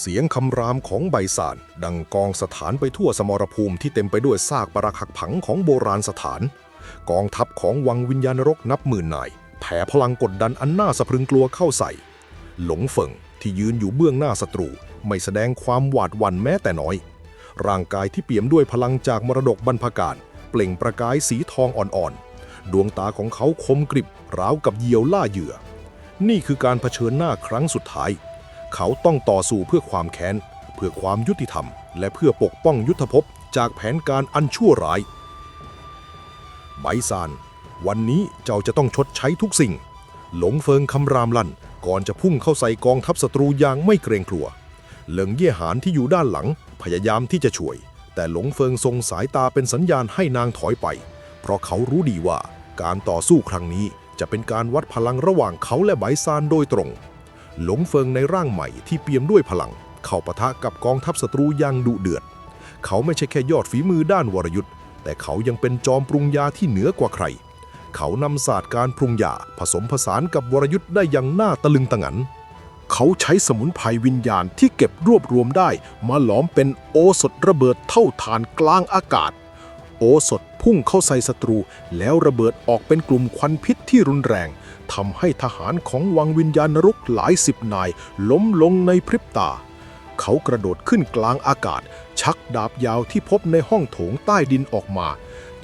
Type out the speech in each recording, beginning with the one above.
เสียงคำรามของใบสานดังกองสถานไปทั่วสมรภูมิที่เต็มไปด้วยซากปรักหักผังของโบราณสถาน กองทัพของวังวิญญาณรกนับหมื่นนาย แผ่พลังกดดันอันน่าสะพรึงกลัวเข้าใส่ หลงเฟิงที่ยืนอยู่เบื้องหน้าศัตรู ไม่แสดงความหวาดหวั่นแม้แต่น้อย ร่างกายที่เปี่ยมด้วยพลังจากมรดกบรรพการเปล่งประกายสีทองอ่อนๆ ดวงตาของเขาคมกริบราวกับเหยี่ยวล่าเหยื่อ นี่คือการเผชิญหน้าครั้งสุดท้าย เขาต้องต่อสู้เพื่อความแค้น เพื่อความยุติธรรม และเพื่อปกป้องยุทธภพจากแผนการอันชั่วร้าย ไบซาน วันนี้เจ้าจะต้องชดใช้ทุกสิ่ง หลงเฟิงคำรามลั่น ก่อนจะพุ่งเข้าใส่กองทัพศัตรูอย่างไม่เกรงกลัว เหลิงเย่หานที่อยู่ด้านหลัง พยายามที่จะช่วย แต่หลงเฟิงทรงสายตาเป็นสัญญาณให้นางถอยไป เพราะเขารู้ดีว่าการต่อสู้ครั้งนี้จะเป็นการวัดพลังระหว่างเขาและไบซานโดยตรง หลงเฟิงในร่างใหม่ที่เปี่ยมด้วยพลัง เข้าปะทะกับกองทัพศัตรูอย่างดุเดือด เขาไม่ใช่แค่ยอดฝีมือด้านวรยุทธ์แต่เขายังเป็นจอมปรุงยาที่เหนือกว่าใคร เขานำศาสตร์การปรุงยาผสมผสานกับวรยุทธ์ได้อย่างน่าตะลึงตะหงัน เขาใช้สมุนไพรวิญญาณที่เก็บรวบรวมได้ มาหลอมเป็นโอสถระเบิดเท่าฐานกลางอากาศ โอสถพุ่งเข้าใส่ศัตรู แล้วระเบิดออกเป็นกลุ่มควันพิษที่รุนแรง ทำให้ทหารของวังวิญญาณนรกหลายสิบนายล้มลงในพริบตา เขากระโดดขึ้นกลางอากาศ ชักดาบยาวที่พบในห้องโถงใต้ดินออกมา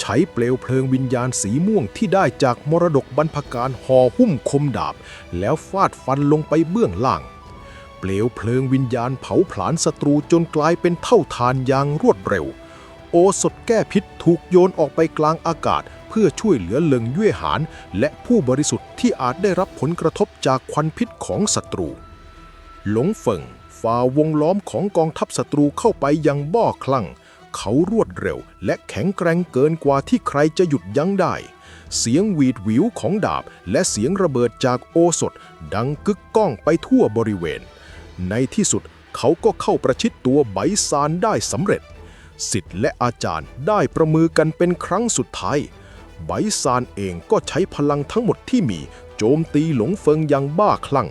ใช้เปลวเพลิงวิญญาณสีม่วงที่ได้จากมรดกบรรพการห่อหุ้มคมดาบ แล้วฟาดฟันลงไปเบื้องล่าง เปลวเพลิงวิญญาณเผาผลาญศัตรูจนกลายเป็นเท่าทานอย่างรวดเร็ว โอสถแก้พิษถูกโยนออกไปกลางอากาศ เพื่อช่วยเหลือเลิงย่วยหาน และผู้บริสุทธิ์ที่อาจได้รับผลกระทบจากควันพิษของศัตรู หลงเฟิงฝ่าวงล้อมของกองทัพศัตรูเข้าไปยังบ้อคลั่ง เขารวดเร็ว และแข็งแกร่งเกินกว่าที่ใครจะหยุดยั้งได้ เสียงหวีดหวิวของดาบ และเสียงระเบิดจากโอสถ ดังกึกก้องไปทั่วบริเวณ ในที่สุดเขาก็เข้าประชิดตัวไบซานได้สำเร็จ สิทธิ์และอาจารย์ได้ประมือกันเป็นครั้งสุดท้าย ไบซานเองก็ใช้พลังทั้งหมดที่มี โจมตีหลงเฟิงอย่างบ้าคลั่ง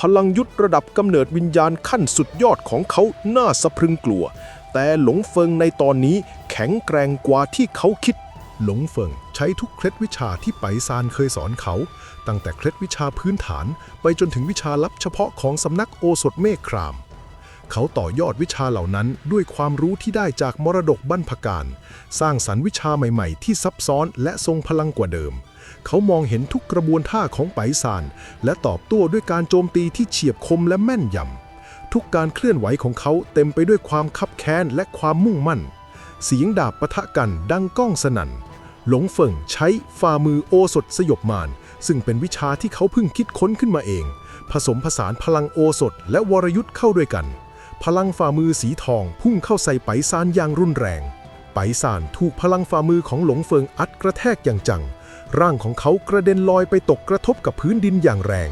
พลังยุทธระดับกำเนิดวิญญาณขั้นสุดยอดของเขาน่าสะพรึงกลัว แต่หลงเฟิงในตอนนี้แข็งแกร่งกว่าที่เขาคิดหลงเฟิงใช้ทุกเคล็ดวิชาที่ไปซานเคยสอนเขา ตั้งแต่เคล็ดวิชาพื้นฐานไปจนถึงวิชาลับเฉพาะของสำนักโอสถเมฆคราม เขาต่อยอดวิชาเหล่านั้นด้วยความรู้ที่ได้จากมรดกบรรพการ สร้างสรรค์วิชาใหม่ๆ ที่ซับซ้อนและทรงพลังกว่าเดิม เขามองเห็นทุกกระบวนท่าของไปซาน และตอบโต้ด้วยการโจมตีที่เฉียบคมและแม่นยำทุกการเคลื่อนไหวของเขาเต็มไปด้วยความคับแค้นและความมุ่งมั่น เสียงดาบปะทะกันดังก้องสนั่นหลงเฟิงใช้ฝ่ามือโอสถสยบมารซึ่งเป็นวิชาที่เขาเพิ่งคิดค้นขึ้นมาเอง ผสมผสานพลังโอสถและวรยุทธ์เข้าด้วยกัน พลังฝ่ามือสีทองพุ่งเข้าใส่ไปซานอย่างรุนแรง ไปซานถูกพลังฝ่ามือของหลงเฟิงอัดกระแทกอย่างจัง ร่างของเขากระเด็นลอยไปตกกระทบกับพื้นดินอย่างแรง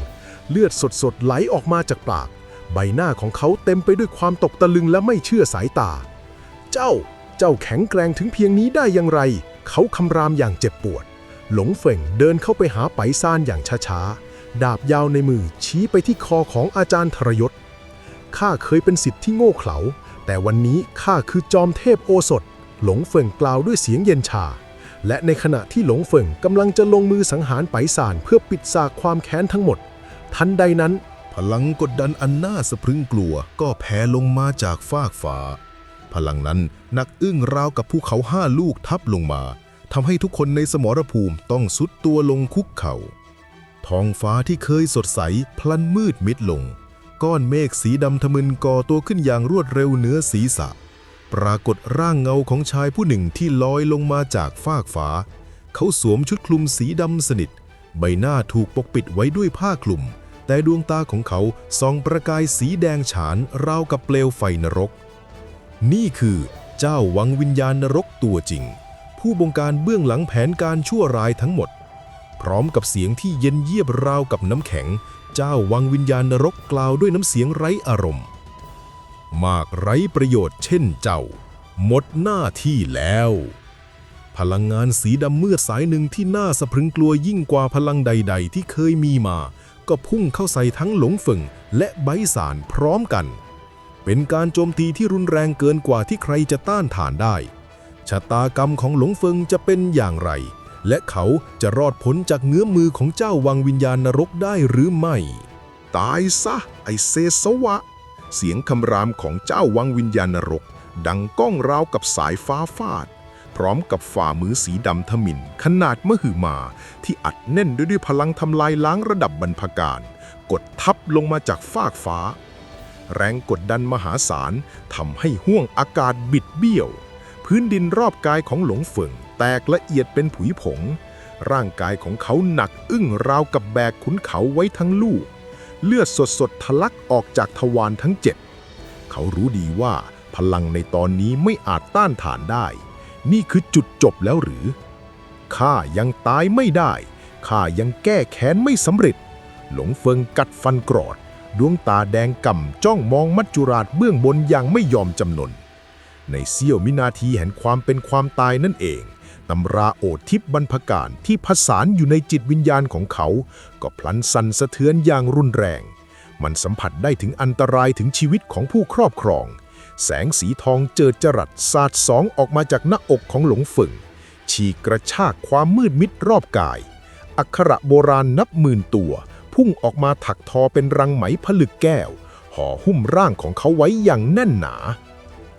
เลือดสดๆไหลออกมาจากปาก ใบหน้าของเขาเต็มไปด้วยความตกตะลึงและไม่เชื่อสายตา เจ้า เจ้าแข็งแกร่งถึงเพียงนี้ได้อย่างไร เขาคำรามอย่างเจ็บปวด หลงเฟิงเดินเข้าไปหาไปซานอย่างช้าๆ ดาบยาวในมือชี้ไปที่คอของอาจารย์ทรยศ ข้าเคยเป็นสิทธิ์ที่โง่เขลา แต่วันนี้ข้าคือจอมเทพโอสถ หลงเฟิงกล่าวด้วยเสียงเย็นชา และในขณะที่หลงเฟิงกำลังจะลงมือสังหารไปซานเพื่อปิดสากความแค้นทั้งหมด ทันใดนั้น พลังกดดันอันน่าสะพรึงกลัวก็แผ่ลงมาจากฟากฟ้า พลังนั้นหนักอึ้งราวกับภูเขาห้าลูกทับลงมาทำให้ทุกคนในสมรภูมิต้องสุดตัวลงคุกเขา่าท้องฟ้าที่เคยสดใสพลันมืดมิดลง ก้อนเมฆสีดำทะมึนก่อตัวขึ้นอย่างรวดเร็วเหนือศีรษะ ปรากฏร่างเงาของชายผู้หนึ่งที่ลอยลงมาจากฟากฟ้า เขาสวมชุดคลุมสีดำสนิท ใบหน้าถูกปกปิดไว้ด้วยผ้าคลุม แต่ดวงตาของเขาส่องประกายสีแดงฉานราวกับเปลวไฟนรก นี่คือเจ้าวังวิญญาณนรกตัวจริง ผู้บงการเบื้องหลังแผนการชั่วร้ายทั้งหมด พร้อมกับเสียงที่เย็นเยียบราวกับน้ำแข็ง เจ้าวังวิญญาณนรกกล่าวด้วยน้ำเสียงไร้อารมณ์ มากไร้ประโยชน์เช่นเจ้า หมดหน้าที่แล้ว พลังงานสีดำเมืดสายหนึ่งที่น่าสะพรึงกลัวยิ่งกว่าพลังใด ๆ ที่เคยมีมา ก็พุ่งเข้าใส่ทั้งหลงฝึ่งและไบสานพร้อมกัน เป็นการโจมตีที่รุนแรงเกินกว่าที่ใครจะต้านทานได้ ชะตากรรมของหลงเฟิงจะเป็นอย่างไร และเขาจะรอดพ้นจากเงื้อมือของเจ้าวังวิญญาณนรกได้หรือไม่ ตายซะ ไอเซสวะ เสียงคำรามของเจ้าวังวิญญาณนรก ดังก้องราวกับสายฟ้าฟาด พร้อมกับฝ่ามือสีดำทมินขนาดมหึมา ที่อัดแน่นด้วยด้วยพลังทำลายล้างระดับบรรพการ กดทับลงมาจากฟากฟ้า แรงกดดันมหาศาลทำให้ห้วงอากาศบิดเบี้ยว พื้นดินรอบกายของหลงเฟิงแตกละเอียดเป็นผุยผง ร่างกายของเขาหนักอึ้งราวกับแบกขุนเขาไว้ทั้งลูก เลือดสดๆทะลักออกจากทวารทั้งเจ็ด เขารู้ดีว่าพลังในตอนนี้ไม่อาจต้านทานได้ นี่คือจุดจบแล้วหรือ ข้ายังตายไม่ได้ ข้ายังแก้แค้นไม่สำเร็จ หลงเฟิงกัดฟันกรอด ดวงตาแดงก่ำจ้องมองมัจจุราชเบื้องบนอย่างไม่ยอมจำนน ในเสี้ยววินาทีแห่งความเป็นความตายนั่นเองตำราโอทิพบรรพการที่ผสานอยู่ในจิตวิญญาณของเขา ก็พลันสั่นสะเทือนอย่างรุนแรง มันสัมผัสได้ถึงอันตรายถึงชีวิตของผู้ครอบครอง แสงสีทองเจิดจรัสสาดสองออกมาจากหน้าอกของหลงฝึ่ง ฉีกกระชากความมืดมิดรอบกาย อักขระโบราณนับหมื่นตัว พุ่งออกมาถักทอเป็นรังไหมผลึกแก้ว ห่อหุ้มร่างของเขาไว้อย่างแน่นหนา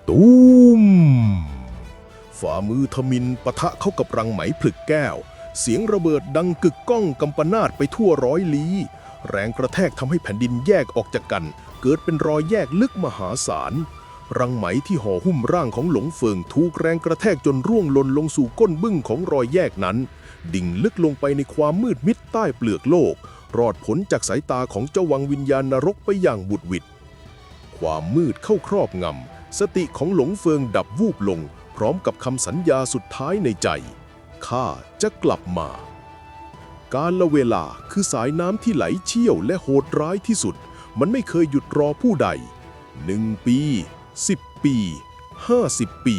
ตูมฝ่ามือทมินปะทะเข้ากับรังไหมผลึกแก้ว เสียงระเบิดดังกึกก้องกำปนาตไปทั่วร้อยลี้แรงกระแทกทำให้แผ่นดินแยกออกจากกัน เกิดเป็นรอยแยกลึกมหาศาล รังไหมที่ห่อหุ้มร่างของหลงเฟิงถูกแรงกระแทกจนร่วงหล่นลงสู่ก้นบึ้งของรอยแยกนั้น ดิ่งลึกลงไปในความมืดมิดใต้เปลือกโลก รอดพ้นจากสายตาของเจ้าวังวิญญาณนรกไปอย่างบุดวิดความมืดเข้าครอบงำ สติของหลงเฟิงดับวูบลง พร้อมกับคำสัญญาสุดท้ายในใจ ข้าจะกลับมา การละเวลาคือสายน้ำที่ไหลเชี่ยวและโหดร้ายที่สุด มันไม่เคยหยุดรอผู้ใดหนึ่งปีสิบปีห้าสิบปี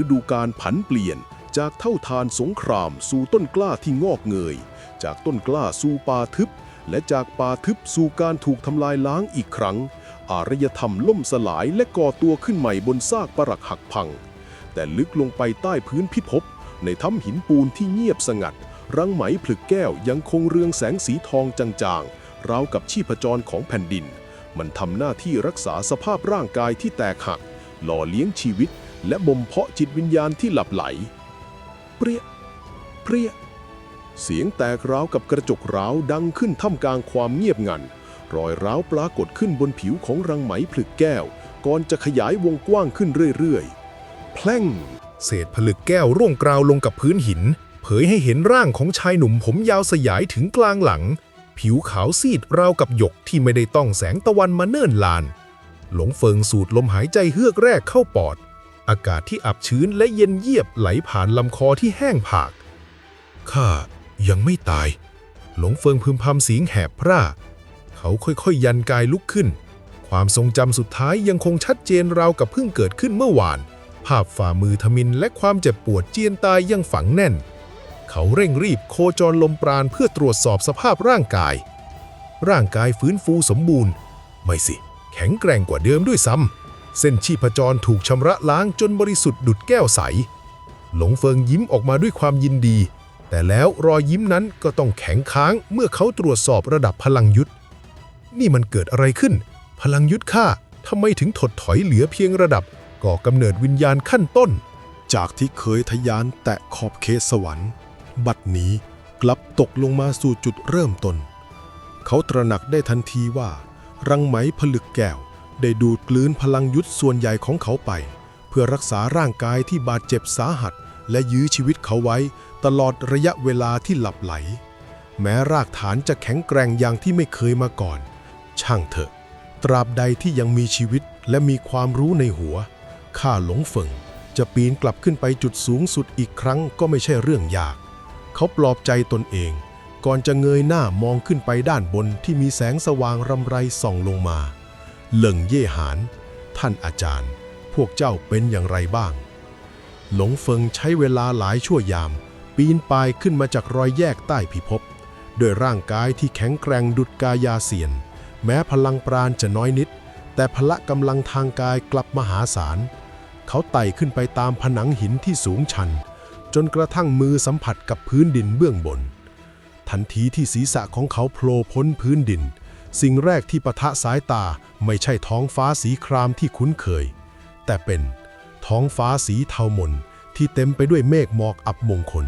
ฤดูการผันเปลี่ยนจากเท่าทานสงครามสู่ต้นกล้าที่งอกเงย จากต้นกล้าสู่ป่าทึบ และจากป่าทึบสู่การถูกทำลายล้างอีกครั้ง อารยธรรมล่มสลายและก่อตัวขึ้นใหม่บนซากปรักหักพัง แต่ลึกลงไปใต้พื้นพิภพในถ้ำหินปูนที่เงียบสงัด รังไหมผลึกแก้วยังคงเรืองแสงสีทองจางๆ ราวกับชีพจรของแผ่นดิน มันทำหน้าที่รักษาสภาพร่างกายที่แตกหัก หล่อเลี้ยงชีวิต และบ่มเพาะจิตวิญญาณที่หลับไหล เปรี้ย เปรี้ย เสียงแตกร้าวกับกระจกร้าวดังขึ้นท่ามกลางความเงียบงัน รอยร้าวปรากฏขึ้นบนผิวของรังไหมผลึกแก้ว ก่อนจะขยายวงกว้างขึ้นเรื่อยๆ แพล่ง เศษผลึกแก้วร่วงกราวลงกับพื้นหิน เผยให้เห็นร่างของชายหนุ่มผมยาวสยายถึงกลางหลัง ผิวขาวซีดราวกับหยกที่ไม่ได้ต้องแสงตะวันมาเนิ่นลาน หลงเฟิงสูดลมหายใจเฮือกแรกเข้าปอด อากาศที่อับชื้นและเย็นเยียบไหลผ่านลำคอที่แห้งผากข้ายังไม่ตาย หลงเฟิงพึมพำเสียงแหบพร่า เขาค่อยๆ ยันกายลุกขึ้น ความทรงจำสุดท้ายยังคงชัดเจนราวกับเพิ่งเกิดขึ้นเมื่อวาน ภาพฝ่ามือทมินและความเจ็บปวดเจียนตายยังฝังแน่น เขาเร่งรีบโคจรลมปราณเพื่อตรวจสอบสภาพร่างกาย ร่างกายฟื้นฟูสมบูรณ์ ไม่สิ แข็งแกร่งกว่าเดิมด้วยซ้ำเส้นชีพจรถูกชำระล้างจนบริสุทธิ์ดุดแก้วใส หลงเฟิงยิ้มออกมาด้วยความยินดีแต่แล้วรอยยิ้มนั้นก็ต้องแข็งค้างเมื่อเขาตรวจสอบระดับพลังยุทธ นี่มันเกิดอะไรขึ้น พลังยุทธข้าทำไมถึงถดถอยเหลือเพียงระดับ ก่อกำเนิดวิญญาณขั้นต้น จากที่เคยทะยานแตะขอบเขตสวรรค์ บัดนี้กลับตกลงมาสู่จุดเริ่มต้น เขาตระหนักได้ทันทีว่า รังไหมผลึกแก้ว ได้ดูดกลืนพลังยุทธส่วนใหญ่ของเขาไป เพื่อรักษาร่างกายที่บาดเจ็บสาหัส และยื้อชีวิตเขาไว้ ตลอดระยะเวลาที่หลับไหล แม้รากฐานจะแข็งแกร่งอย่างที่ไม่เคยมาก่อน ช่างเถอะ ตราบใดที่ยังมีชีวิตและมีความรู้ในหัว ข้าหลงเฟิงจะปีนกลับขึ้นไปจุดสูงสุดอีกครั้งก็ไม่ใช่เรื่องยาก เขาปลอบใจตนเอง ก่อนจะเงยหน้ามองขึ้นไปด้านบนที่มีแสงสว่างรำไรส่องลงมา เหลิงเย่หาน ท่านอาจารย์ พวกเจ้าเป็นอย่างไรบ้าง หลงเฟิงใช้เวลาหลายชั่วยาม ปีนป่ายขึ้นมาจากรอยแยกใต้พิภพด้วยร่างกายที่แข็งแกร่งดุดกายาเซียน แม้พลังปราณจะน้อยนิด แต่พละกำลังทางกายกลับมหาศาล เขาไต่ขึ้นไปตามผนังหินที่สูงชัน จนกระทั่งมือสัมผัสกับพื้นดินเบื้องบน ทันทีที่ศีรษะของเขาโผล่พ้นพื้นดิน สิ่งแรกที่ปะทะสายตาไม่ใช่ท้องฟ้าสีครามที่คุ้นเคย แต่เป็นท้องฟ้าสีเทามนที่เต็มไปด้วยเมฆหมอกอับมงคล